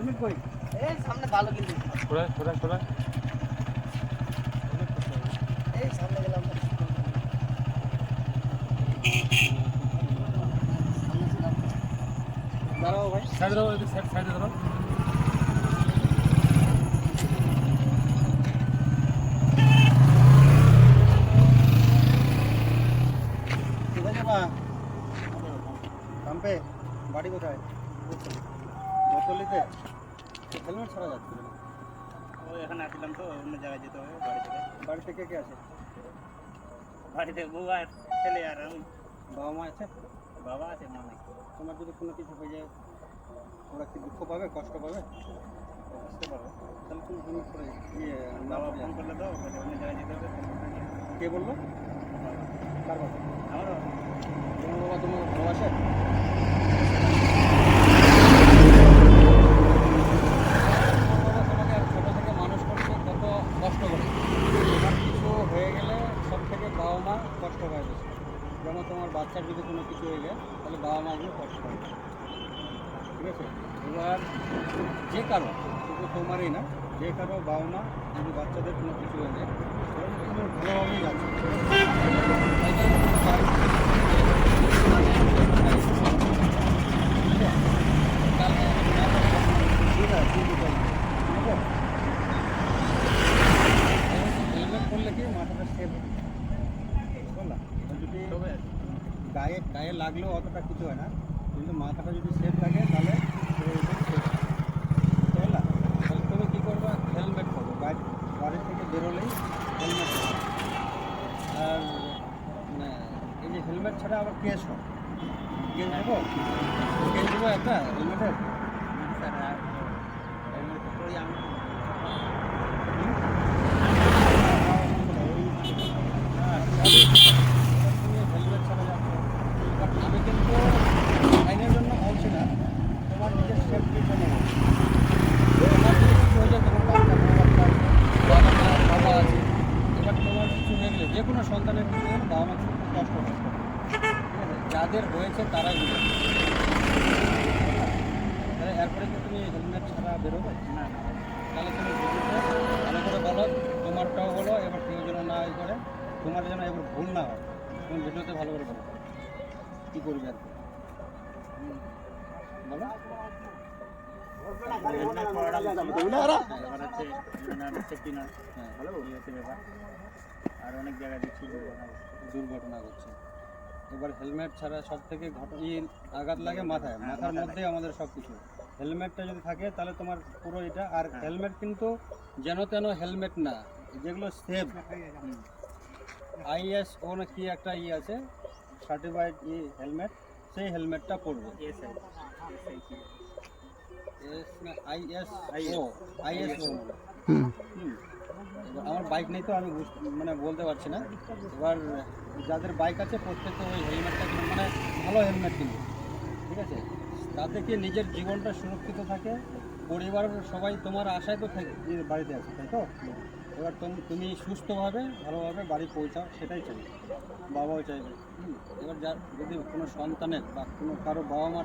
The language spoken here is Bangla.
হেলমেট কই এই সামনে ভালো কিন্তু। সরা সরা সরা এই সামনে গেলাম দাঁড়াও ভাই। সাইড দাও এদিকে সাইড সাইডে দাও কোথায় যাবা? কাম্পে বাড়ি কোথায়? বোতলিতে হেলমেট ছাড়া যাচ্ছে না। ও এখানে আসলাম তো অন্য জায়গায় যেতে হবে বাড়ি থেকে। বাড়িতে কে কে আছে বাড়িতে বউ আর ছেলে আর আমি। বাবা মা আছে? বাবা আছে মা নেই। তোমার যদি কোনো কিছু হয়ে যায় ওরা কি দুঃখ পাবে কষ্ট পাবে? বুঝতে পারব। তাহলে তুমি করে ইয়ে বাবা ফোন করলে তো অন্য জায়গায় যেতে হবে কে বলল? কার বাবা? তোমার বাবা তোমার ভালোবাসে তোমাকে ছোট থেকে মানুষ করছে কত কষ্ট করে তোমার কিছু হয়ে গেলে সব থেকে বাবা মা কষ্ট পায় বেশি যেমন তোমার বাচ্চার যদি কোনো কিছু হয়ে যায়, তাহলে বাবা মা মাগুলো কষ্ট হয় ঠিক আছে? এবার যে কারও, শুধু তোমারই না, যে কারও বাবা মা যদি বাচ্চাদের কোনো কিছু হয়ে যায় ভালোভাবেই যাচ্ছে তাই জন্য তুমি বাড়ি- হেলমেট পরলে কি মাথাটা সেফ বুঝলা যদি গায়ে গায়ে লাগলেও অতটা কিছু হয় না। কিন্তু মাথাটা যদি সেফ থাকে, তাহলে পুরো একদম safe। বুঝলা তাহলে তুমি কী করবা? হেলমেট পরো। বাড়ি বাড়ি থেকে বেরোলেই হেলমেট আর এই যে হেলমেট ছাড়া আবার কেস হয়। কেস দেবো কেস দেবো একটা? হেলমেটের আমি হেলমেট ছাড়া যাচ্ছে বাট আমি কিন্তু আইনের জন্য বলছি না তোমার নিজের সেফটির জন্য বলছি তোমার যদি কিছু হয়ে যায় তোমার বাচ্চা তোমার বাচ্চা আছে, বাবা মা বাবা আছে এবার কিছু হয়ে গেলে যে কোনো সন্তানের কিছু হলে বাবা মা খুব কষ্ট ঠিক যাদের হয়েছে তারাই বুঝে তাহলে এরপরে কি তুমি হেলমেট ছাড়া বেরোবে? না না। তাহলে তুমি ভালো করে বলো তোমারটাও বলো এবার কেউ যেন না ই করে তোমার যেন এবার ভুল না হয়। তুমি ভিডিওতে ভালো করে বলো। কী করবে আর। বলো। হ্যাঁ, এবার হচ্ছে হ্যাঁ ভালো এই হচ্ছে ব্যাপার। আর অনেক জায়গায় দেখছি দুর্ঘটনা ঘটছে। দুর্ঘটনা ঘটছে। এবার হেলমেট ছাড়া সব থেকে ই আঘাত লাগে মাথায়। হ্যাঁ, মাথার মধ্যেই আমাদের সব কিছু হেলমেটটা যদি থাকে তাহলে তোমার পুরো এটা। আর হ্যাঁ। হেলমেট কিন্তু যেন তেন হেলমেট না যেগুলো সেফ। হুম। আইএসও না কি একটা ই আছে সার্টিফাইড ই হেলমেট সেই হেলমেটটা পরবে। আমার বাইক নেই তো আমি বুঝ- মানে বলতে পারছি না। এবার যাদের বাইক আছে প্রত্যেকে ওই হেলমেটটা কিনে মানে ভালো হেলমেট কিনবে ঠিক আছে? তাতে কি নিজের জীবনটা সুরক্ষিত থাকে? পরিবারের সবাই তোমার আশায় তো থাক- বাড়িতে আছে তাই তো? এবার তুমি তুমি সুস্থভাবে ভালোভাবে বাড়ি পৌঁছাও সেটাই চাই। বাবাও চাইবে। হুম। এবার যা যদি কোনো সন্তানের বা কোনো কারও বাবা মার